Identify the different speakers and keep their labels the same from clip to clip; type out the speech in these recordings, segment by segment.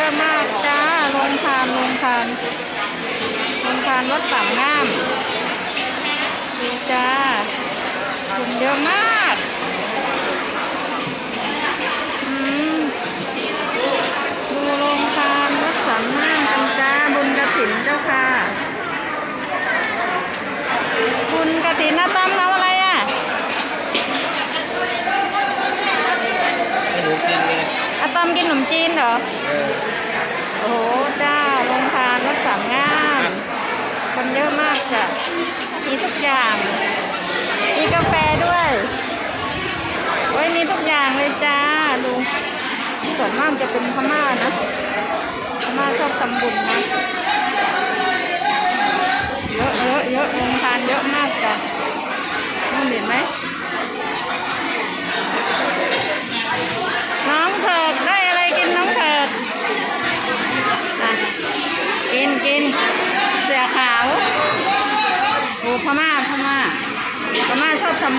Speaker 1: ยอะมากจ้าลงทานลงทานลงทานวัดสามงามดูจ้าคนเยอะมากอืมดูลงทานวัดสามงามกันจ้าบุญกระถินเจ้าค่ะบุญกระถินนะตั้มทำอะไรอะ
Speaker 2: ให้หนูกินเลย
Speaker 1: อะตอมกินขนมจีนเหรอ
Speaker 2: เออ
Speaker 1: โอ้โจ้าโรงทานวัดสามงามคนเยอะมากจ้ะมีทุกอย่าง มีกาแฟด้วยโอ้ยมีทุกอย่างเลยจ้าดูส่วนมากจะเป็นพม่านะพม่าชอบทำบุญนะ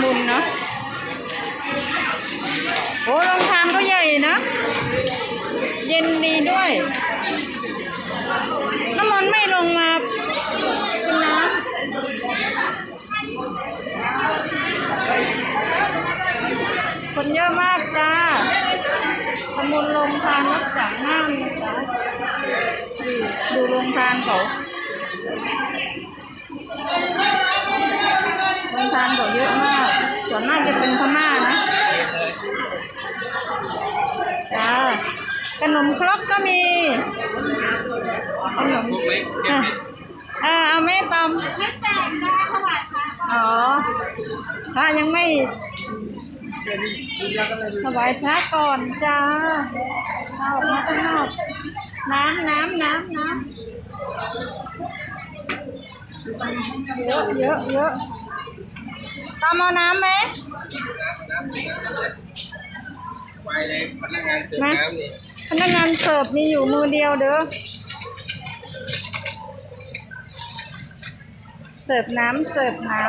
Speaker 1: ม่าชอบทำบุญเนาะโอ้โรงทานก็ใหญ่นะ เย็นดีด้วย น้ำมันไม่ลงมากินน้ำคนเยอะมากจ้าทำบุญโรงทานวัดสังห้ามนะจ๊ะดูโรงทานเขาโรงทานเขาเยอะมาก ส่วนมากจะเป็นพม่านะจ้าขนมครกก็มีขนมอะเออเอาแม่ตอมไม่แตกนะถวายพระอ๋อพระยังไม่ถวายพระก่อนจ้าเอาออกมาข้างนอกน้ำน้ำน้ำน้ำเยอะเยอะเยอะ ตามเอาน้ำไหม
Speaker 2: ไปเลยพนักงานเสิร์ฟน้ำนี่
Speaker 1: พนักงานเสิร์ฟมีอยู่มือเดียวเด้อ เสิร์ฟน้ำเสิร์ฟน้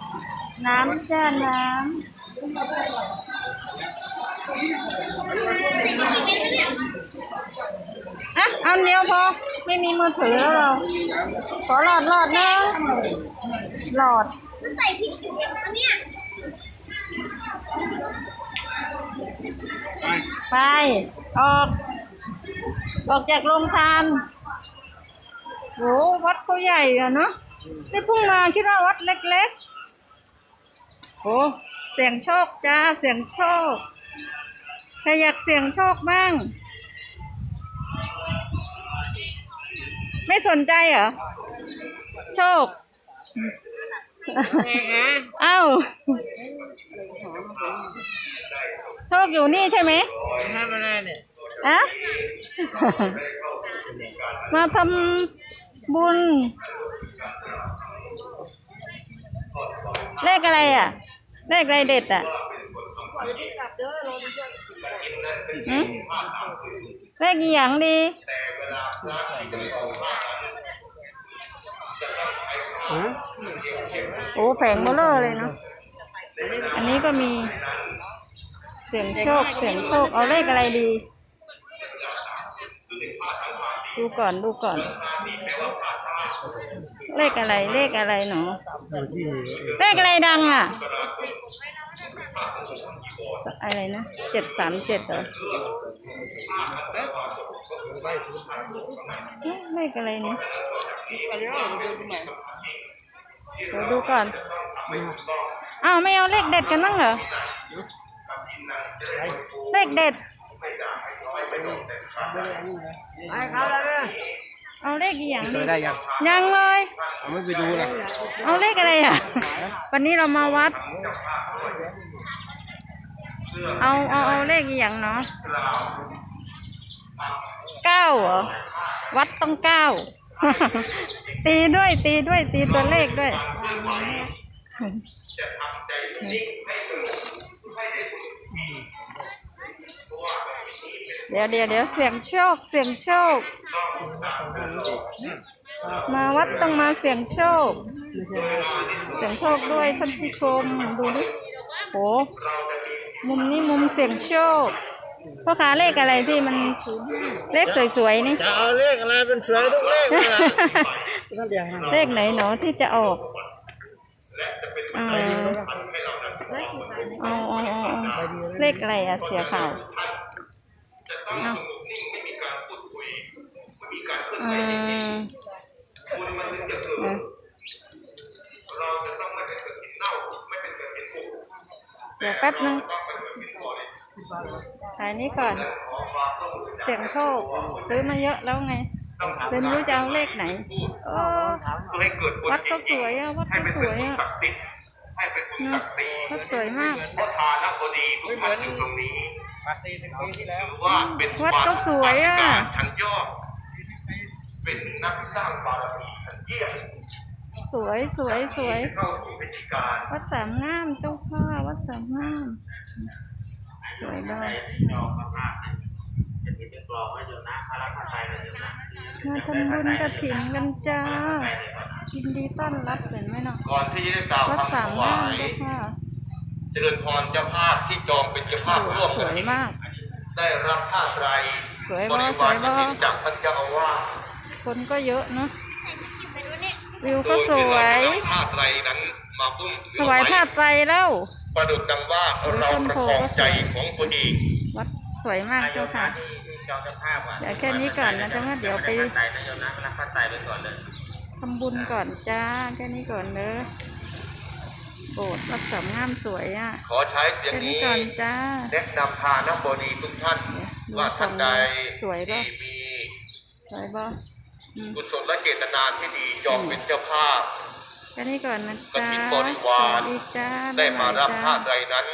Speaker 1: ำน้ำจ้าน้ำอะเอาเดียวพอ ไม่มีมือถือแล้วเราขอหลอดหลอดนะหลอด
Speaker 3: มันใส่พริกอยู่ไหมคะเนี่ย
Speaker 2: ไป
Speaker 1: ออก ออกจากโรงทานโหวัดเขาใหญ่อะเนาะนี่พิ่งมาคิดว่าวัดเล็กๆโหเสียงโชคจ้าเสียงโชคใครอยากเสียงโชคบ้าง ไม่สนใจเหรอ โชค เอ้าโชคอยู่นี่ใช่ไหม
Speaker 2: ทำอะไรเนี่ย
Speaker 1: อะมาทำบุญ เลขอะไรอะ เลขอะไรเด็ดอะหืมเลขอหย่างดี โอ้แผงเบลอเลยเนาะอันนี้ก็มีเสียงโชคเสียงโชคเอาเลขอะไรดี ดูก่อนดูก่อน เลขอะไรเลขอะไรหนูเลขอะไรดังอะ อะไรนะเจ็ดสามเจ็ดเหรอเลขอะไรเนี่ย เดี๋ยวดูก่อน อ้าวไม่เอาเลขเด็ดกันบ้างเหรอ เลขเด็ด
Speaker 2: ไปเขาแล้วเนี่ย
Speaker 1: เอาเลขอีกอย่าง
Speaker 2: เค
Speaker 1: ดี
Speaker 2: ยได้ยัง
Speaker 1: ยังเลย
Speaker 2: เอาไม่ไปดูเลย
Speaker 1: เอาเลขอะไรอะ วันนี้เรามาวัด เอาเอาเอาเลขอีกอย่างเนาะเก้าเหรอ วัดต้องเก้า ตีด้วยตีด้วยตีตัวเลขด้วยเดี๋ยวเดี๋ยวเดี๋ยวเสียงโชคเสียงโชค มาวัดต้องมาเสียงโชค เสียงโชคด้วยท่านผู้ชมดูดิโหมุมนี้มุมเสียงโชค พ่อค้าเลขอะไรที่มันเลขสวยๆนี่
Speaker 2: จะเอาเลขอะไรเป็นสวยทุกเลขเลยล่ะ
Speaker 1: เลขไหนหนอที่จะออกเออเอาเอาเอาเอาเลขอะไรอะเสียข่าวเอาเออเออเดี๋ยวแป๊บนึง ถ่ายนี้ก่อน เสียงโชค ซื้อมาเยอะแล้วไงเลยไม่รู้จะเอาเลขไหนโอ้
Speaker 4: ให้เกิดผล
Speaker 1: วัดก็สวยอะวัด
Speaker 4: ให้
Speaker 1: ก็
Speaker 4: เป็น
Speaker 1: ส
Speaker 4: บุ
Speaker 1: วย
Speaker 4: ญ
Speaker 1: อะ
Speaker 4: ศักดิ์สิทธิ์ให้เป็นบุญ
Speaker 1: เน
Speaker 4: ศั
Speaker 1: อะ
Speaker 4: กดิ์สิทธิ์
Speaker 1: วัดสวยมาก
Speaker 4: เพราะทานบดีทุกท่านอยู่ตรงนี้
Speaker 2: มาสี่สิบปีที่แล้ว
Speaker 4: ถือว่าเป็น
Speaker 1: วัดก็สวยอะ
Speaker 4: ปาฏิหาริย์ชั้นยอดเป็นนักสร้างบารมีชั้นเยี่ยม
Speaker 1: สวยสวยสวย
Speaker 4: เข้าสู่พิธีการ
Speaker 1: วัดสามงามเจ้าค่ะวัดสามงาม สวยมาก
Speaker 4: จองมากๆนะจะมีเป็นกรอบไว้อยู่นะคาราคาไทยเลยอยู่นะ
Speaker 1: มาทำบุญกระถิ่นกันจ้ายินดีต้อนรับเห็นไหมเนาะ
Speaker 4: ก่อนที่จะได้กล่าว
Speaker 1: วัด
Speaker 4: คำ
Speaker 1: สาม
Speaker 4: ถ
Speaker 1: งาวา
Speaker 4: มย
Speaker 1: เจ้าค่ะ
Speaker 4: เจริญพรเจ้าภาพที่จองเป็นเจ้าภาพร่วม
Speaker 1: ส
Speaker 4: กัน
Speaker 1: วยมาก
Speaker 4: ได้รับผ้าไตร
Speaker 1: สวย
Speaker 4: บ
Speaker 1: บ่
Speaker 4: ริ
Speaker 1: ส
Speaker 4: วา
Speaker 1: วย
Speaker 4: ร
Speaker 1: บ่
Speaker 4: กฐินจากท่านเจ้าอาวาส
Speaker 1: คนก็เยอะเนาะ วิวก็สวย
Speaker 4: โดที่เราจะนำผ้าไตรนั้นมาพุ่ม
Speaker 1: ถวายผ้าไตรแล้ว
Speaker 4: ประดุจดังว่าเราประคองใจของตัวเอง
Speaker 1: วัดสวยมากเจ้าค่ะ
Speaker 2: จองเจ้าภาพอะ
Speaker 1: เดี๋ยวแค่นี้ก่อนนะเจ้าค่ะเดี๋ยวไป
Speaker 2: ใส่นายโยมนะรับผ้าไตรไปก่อนเลย
Speaker 1: ทำบุญก่อนจ้าแค่นี้ก่อนเด้อโบสถ์วัดสามงามสวยอะ
Speaker 4: ขอใช้เสียง
Speaker 1: แค่นี้
Speaker 4: นี้
Speaker 1: ก่อนจ้า
Speaker 4: แนะนำทานบดีทุกท่าน
Speaker 1: ดู
Speaker 4: ว่าท่านใด
Speaker 1: สวยปะ
Speaker 4: ที่มี
Speaker 1: สวยบ่อืม
Speaker 4: กุศลและเจตนาที่ดีจองเป็นเจ้าภาพ
Speaker 1: แค่นี้ก่อนนะ
Speaker 4: ก
Speaker 1: จ้า
Speaker 4: ฐินบริวาร
Speaker 1: สวัสดีจ้า
Speaker 4: ได้มารับ
Speaker 1: บ๊ยบย
Speaker 4: ผ้า
Speaker 1: จ้
Speaker 4: ไตรนั้น